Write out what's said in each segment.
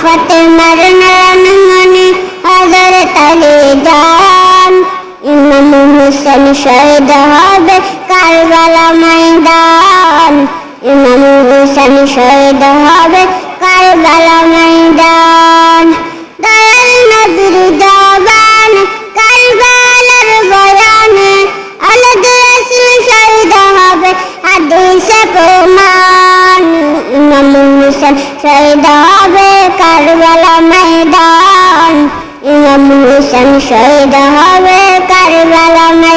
ফতেমার মনি হজরত আলী জান। ইমাম হুসেন শহীদ হবে কারবালা ময়দান। ইমাম হুসেন শহীদ হবে কারবালা ময়দান। দয়াল নবীর জবান কারবালার বয়ানে আলাদ রাসূল শহীদ হবে হাদিসে প্রমাণ। ইমাম হুসেন শহীদ কারবালা ময়দান ইমাম হুসেন শহীদ হবে কারবালা ময়দান।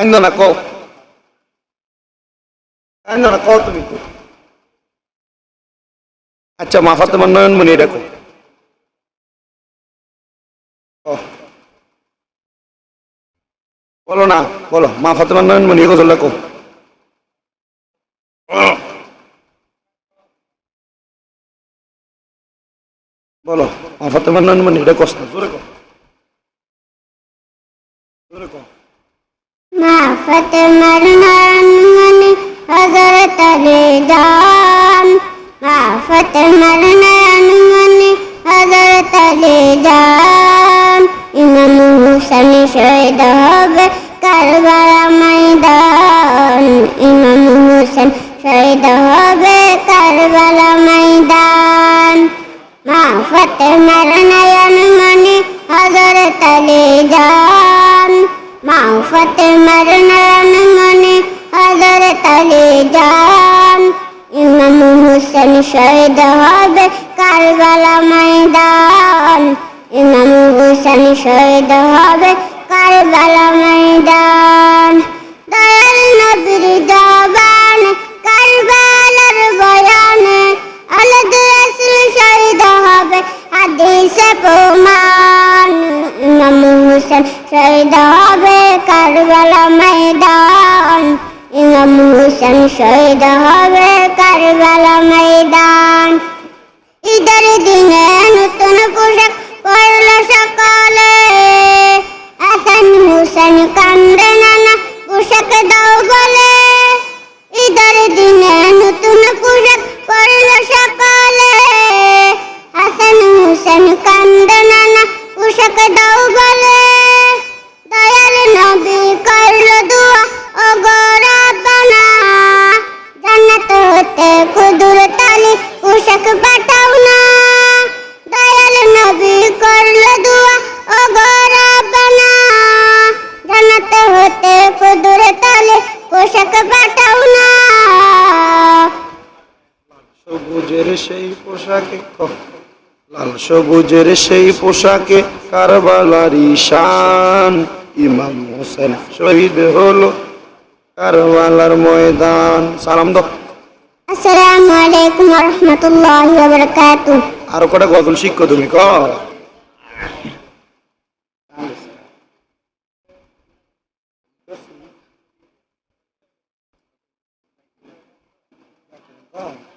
কান্দ না কও কান্দ না কও তুমি আচ্ছা মাফা তোমার নয়ন মনি কও। বলো না, বলো। মা ফাতেমার নয়ন মনি গজল কো বলো, মা ফাতেমার নয়ন মনি এটা কষ্ট জোরে কো জোরে কো হজরত আলী জান। মা ফতেমার নয়নমণি হজরত আলী জান। ইমাম হুসেন শহীদ হবে কারবালা ময়দান। ইমাম হুসেন শহীদ হবে কারবালা ময়দান। মা ফতেমার নয়নমণি হজরত আলী জান। ফতেমার নয়নমণি হজরত আলী জান। ইমাম হুসেন শহীদ হবে কারবালা ময়দান। ইমাম হুসেন শহীদ হবে কারবালা ময়দান। দয়াল নবীর জবান কারবালার বয়ানে। আলাদ শহীদ হবে হাদিসে প্রমাণ। হুসেন শহীদ হবে কারবালা ময়দান। ইমাম হুসেন শহীদ হবে কারবালা ময়দান। ঈদের দিনে নতুন পোশাক পরল সকালে। হাসান হুসেন কান্দে নানা পোশাক দাও বলে ঈদের দিনে নতুন পোশাক পরল সকালে। হাসান হুসেন কান্দে নানা পোশাক দাও সবুজের সেই পোশাকে লাল সবুজের সেই পোশাকে কারবালারি শান। ইমাম হোসেন শহীদ হলো কারবালার ময়দান। সালাম দো আসসালামু আলাইকুম ওয়া রাহমাতুল্লাহি ওয়া বারাকাতুহু আর কটা গজল শিখো তুমি ক। Oh.